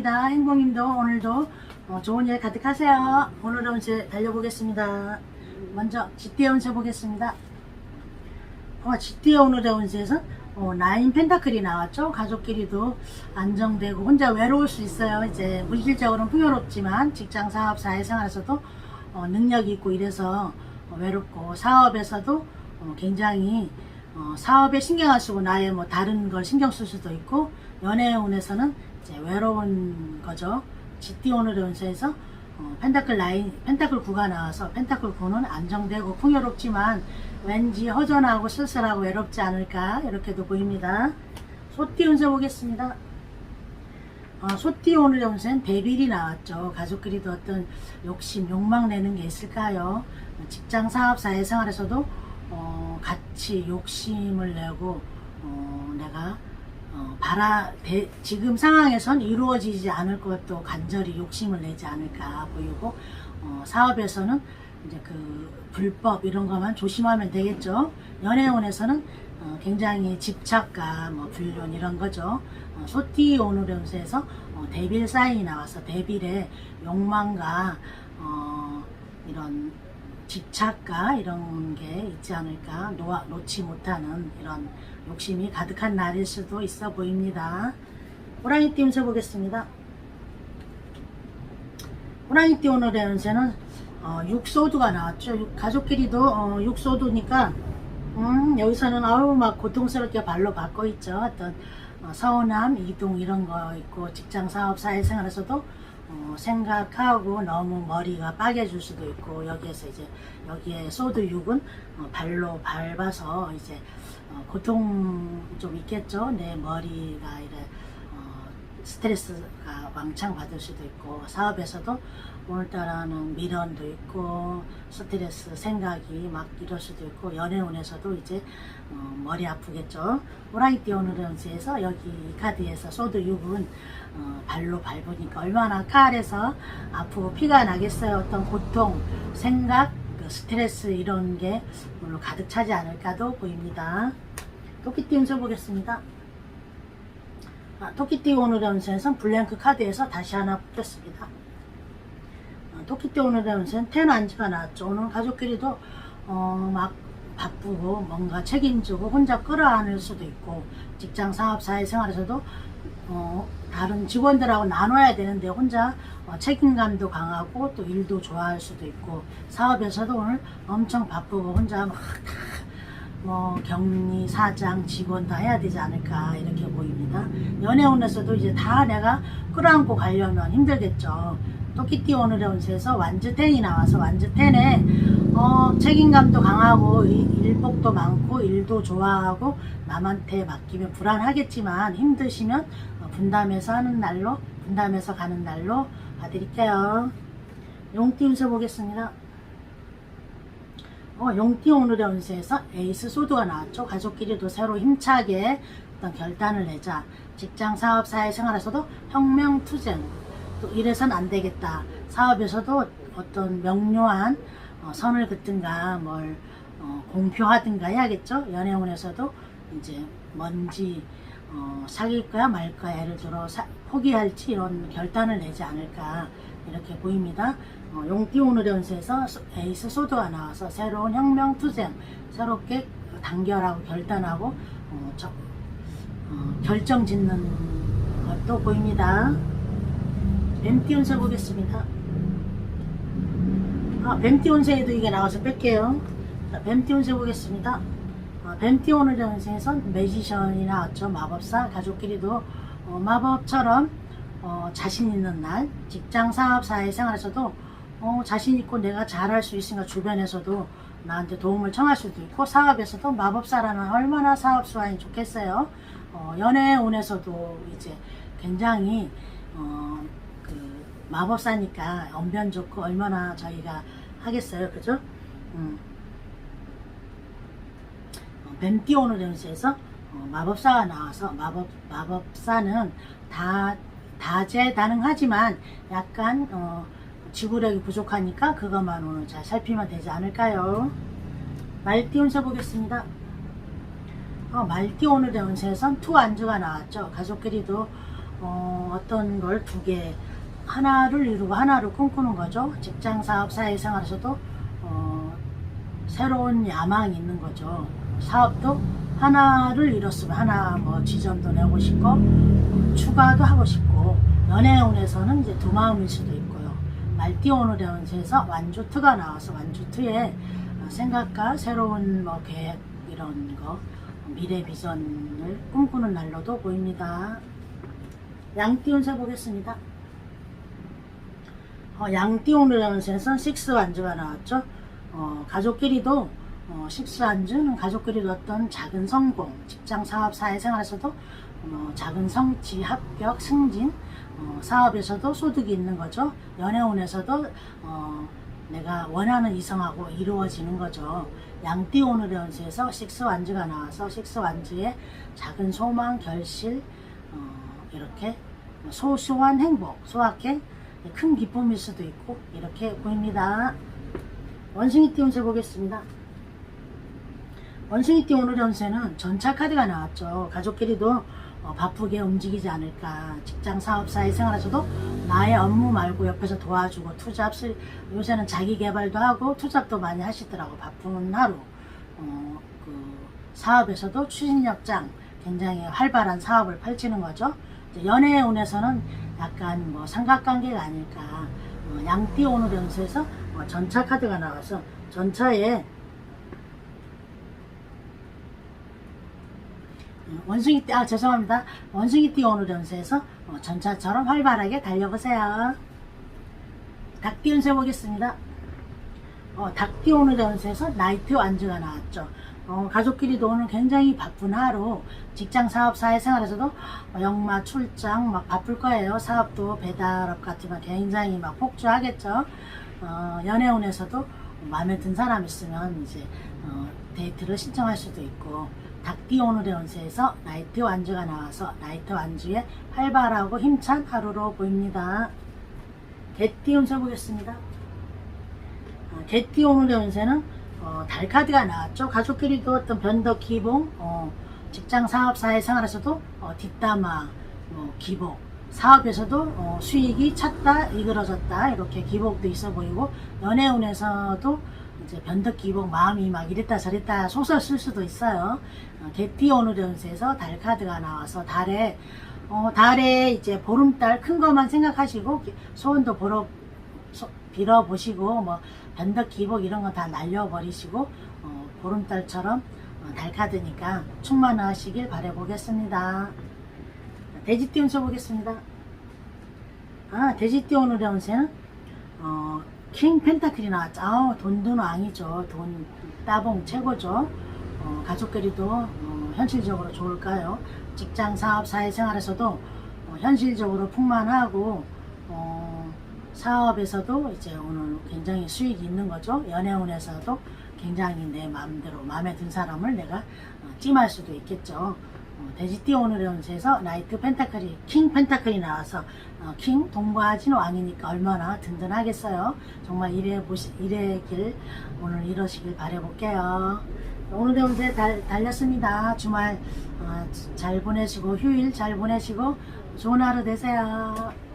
행복입니다. 행복님도 오늘도 어, 좋은 일 가득하세요. 오늘은 이제 달려보겠습니다. 먼저 GT 운세 보겠습니다. 어, GT 오늘의 운세에서 어, 나인 펜타클이 나왔죠. 가족끼리도 안정되고 혼자 외로울 수 있어요. 이제 물질적으로는 풍요롭지만 직장, 사업, 사회생활에서도 어, 능력이 있고 이래서 어, 외롭고 사업에서도 어, 굉장히 어, 사업에 신경 안 쓰고 나의 뭐 다른 걸 신경 쓸 수도 있고 연애운에서는 이제 외로운 거죠. GT 오늘의 운세에서 어, 펜타클 라인, 펜타클 9가 나와서 펜타클 9는 안정되고 풍요롭지만 왠지 허전하고 쓸쓸하고 외롭지 않을까 이렇게도 보입니다. 소띠 운세 보겠습니다. 어, 소띠 오늘의 운세는 데빌이 나왔죠. 가족끼리도 어떤 욕심, 욕망 내는 게 있을까요? 직장, 사업, 사회생활에서도 어, 같이 욕심을 내고 어, 내가 어, 바라 대- 지금 상황에선 이루어지지 않을 것도 간절히 욕심을 내지 않을까 보이고 어, 사업에서는 이제 그 불법 이런 것만 조심하면 되겠죠. 연애운에서는 어, 굉장히 집착과 뭐 불륜 이런 거죠. 어, 오늘의 운세에서 어, 데빌 사인이 나와서 데빌의 욕망과 어, 이런 집착과 이런 게 있지 않을까 놓아, 놓지 못하는 이런 욕심이 가득한 날일 수도 있어 보입니다. 호랑이띠 운세 보겠습니다. 호랑이띠 오늘의 운세는 어, 육소두가 나왔죠. 육- 가족끼리도 어, 육소두니까 음, 여기서는 아우 막 고통스럽게 발로 받고 있죠. 어떤 어, 서운함, 이동 이런 거 있고 직장 사업 사회생활에서도 어, 생각하고 너무 머리가 빠개질 수도 있고 여기에서 이제 여기에 소드 6은 어, 발로 밟아서 이제 어, 고통 좀 있겠죠. 내 머리가 이래 어, 스트레스가 왕창 받을 수도 있고 사업에서도 오늘따라는 미련도 있고 스트레스 생각이 막 이럴 수도 있고 연애운에서도 이제 어, 머리 아프겠죠? 오늘의 운세에서 여기 이 카드에서 소드 6은 어, 발로 밟으니까 얼마나 칼에서 아프고 피가 나겠어요? 어떤 고통 생각 그 스트레스 이런 게 오늘 가득 차지 않을까도 보입니다. 토끼띠 운세 보겠습니다. 아, 토끼띠 오늘의 운세에서 블랭크 카드에서 다시 하나 뽑혔습니다. 어, 토끼띠 오늘의 운세는 테너안지가 나왔죠. 오늘 가족끼리도 어, 막 바쁘고 뭔가 책임지고 혼자 끌어안을 수도 있고 직장 사업 사회생활에서도 어, 다른 직원들하고 나눠야 되는데 혼자 어, 책임감도 강하고 또 일도 좋아할 수도 있고 사업에서도 오늘 엄청 바쁘고 혼자 막뭐 격리, 사장, 직원 다 해야 되지 않을까 이렇게 보입니다. 연애운에서도 이제 다 내가 끌어안고 가려면 힘들겠죠. 토끼띠 오늘의 운세에서 완즈텐이 나와서 완즈텐에 어, 책임감도 강하고 이- 일복도 많고 일도 좋아하고 남한테 맡기면 불안하겠지만 힘드시면 어, 분담해서 하는 날로 분담해서 가는 날로 봐드릴게요. 용띠 운세 보겠습니다. 어, 용띠 오늘의 운세에서 에이스 소드가 나왔죠. 가족끼리도 새로 힘차게 어떤 결단을 내자. 직장, 사업, 사회생활에서도 혁명, 투쟁. 또 이래선 안 되겠다. 사업에서도 어떤 명료한 어, 선을 긋든가 뭘 어, 공표하든가 해야겠죠. 연애운에서도 이제 뭔지 어, 사귈 거야 말 거야 예를 들어 사- 포기할지 이런 결단을 내지 않을까 이렇게 보입니다. 어, 용띠 오늘의 운세에서 소- 에이스 소드가 나와서 새로운 혁명 투쟁 새롭게 단결하고 결단하고 어, 저- 어, 결정 짓는 것도 보입니다. 뱀띠 운세 보겠습니다. 아, 뱀띠 운세에도 이게 나와서 뺄게요. 자, 뱀띠 운세 보겠습니다. 아, 뱀띠 오늘의 운세에선 매지션이 나왔죠. 마법사 가족끼리도 어, 마법처럼 어, 자신 있는 날 직장 사업 사회생활에서도 어, 자신 있고 내가 잘할 수 있으니까 주변에서도 나한테 도움을 청할 수도 있고 사업에서도 마법사라는 얼마나 사업 수완이 좋겠어요. 어, 연애운에서도 이제 굉장히 어, 그 마법사니까 언변 좋고 얼마나 저희가 하겠어요, 그죠? 음. 어, 뱀띠 오늘 연수에서 어, 마법사가 나와서 마법 마법사는 다 다재다능하지만 약간 어, 지구력이 부족하니까 그것만 오늘 잘 살피면 되지 않을까요? 말띠 운세 보겠습니다. 어, 말띠 오늘의 운세에선 투 안주가 나왔죠. 가족끼리도 어, 어떤 걸 두 개, 하나를 이루고 하나를 꿈꾸는 거죠. 직장, 사업, 사회생활에서도 어, 새로운 야망이 있는 거죠. 사업도 하나를 이뤘으면 하나 뭐 지점도 내고 싶고 어, 추가도 하고 싶고 연애운에서는 이제 두 마음일 수도 있고요. 말띠오는 연세에서 완주트가 나와서 완주트에 어, 생각과 새로운 뭐 계획 이런 거 미래 비전을 꿈꾸는 날로도 보입니다. 양띠운 세 보겠습니다. 어, 양띠운을 연세에서 식스 완주가 나왔죠. 어, 가족끼리도 어, 식스 완주는 가족끼리도 어떤 작은 성공, 직장, 사업, 사회생활에서도 어, 작은 성취, 합격, 승진, 어, 사업에서도 소득이 있는 거죠. 연애운에서도 어, 내가 원하는 이성하고 이루어지는 거죠. 양띠 오늘 연수에서 식스 완주가 나와서 식스 완주에 작은 소망, 결실, 어, 이렇게 소소한 행복, 소확행, 큰 기쁨일 수도 있고 이렇게 보입니다. 원숭이 띠 운세 보겠습니다. 원숭이 띠 오늘 연세는 전차 카드가 나왔죠. 가족끼리도 어, 바쁘게 움직이지 않을까. 직장, 사업, 사회 생활에서도 나의 업무 말고 옆에서 도와주고 투잡, 스- 요새는 자기 개발도 하고 투잡도 많이 하시더라고. 바쁜 하루. 어, 그 사업에서도 추진력장 굉장히 활발한 사업을 펼치는 거죠. 이제 연애의 운에서는 약간 뭐 삼각관계가 아닐까. 어, 양띠 오늘 연수에서 어, 전차 카드가 나와서 전차에 원숭이 띠, 아 죄송합니다. 원숭이 띠 오늘 연세에서 어, 전차처럼 활발하게 달려보세요. 닭띠 운세 보겠습니다. 어, 닭띠 오늘 연세에서 나이트 완주가 나왔죠. 어, 가족끼리도 오늘 굉장히 바쁜 하루, 직장, 사업, 사회생활에서도 어, 영마, 출장 막 바쁠 거예요. 사업도 배달업 거 굉장히 막 폭주하겠죠. 어, 연애운에서도 마음에 든 사람 있으면 이제 어, 데이트를 신청할 수도 있고 닭띠 오늘의 운세에서 나이트 완주가 나와서 나이트 완주에 활발하고 힘찬 하루로 보입니다. 개띠 운세 보겠습니다. 어, 개띠 오늘의 운세는 어, 달 카드가 나왔죠. 가족끼리도 어떤 변덕, 기봉, 어, 직장, 사업, 사회 생활에서도 어, 뒷담화, 뭐, 기복, 사업에서도 어, 수익이 찼다, 이그러졌다 이렇게 기복도 있어 보이고 연애운에서도 이제 변덕, 기복, 마음이 막 이랬다 저랬다 소설 쓸 수도 있어요. 어, 개띠 오늘의 운세에서 달 카드가 나와서 달에 어, 달에 이제 보름달 큰 것만 생각하시고 기- 소원도 보러 소- 빌어보시고 뭐 변덕 기복 이런 거 다 날려버리시고 어, 보름달처럼 어, 달카드니까 충만하시길 바라보겠습니다. 돼지띠 운세 보겠습니다. 아 돼지띠 오늘의 운세는 어, 킹 펜타클이 나왔죠. 아우 돈돈 왕이죠. 돈 따봉 최고죠. 어, 가족끼리도 어, 현실적으로 좋을까요? 직장, 사업, 사회생활에서도 어, 현실적으로 풍만하고 어, 사업에서도 이제 오늘 굉장히 수익이 있는 거죠. 연애운에서도 굉장히 내 마음대로 마음에 든 사람을 내가 어, 찜할 수도 있겠죠. 어, 돼지띠 오늘의 운세에서 나이트 펜타클이 킹 펜타클이 나와서 어, 킹 동부하진 왕이니까 얼마나 든든하겠어요. 정말 이래 보시 이래 길 오늘 이러시길 바라볼게요. 오늘의 운세 달, 달렸습니다. 주말 어, 잘 보내시고 휴일 잘 보내시고 좋은 하루 되세요.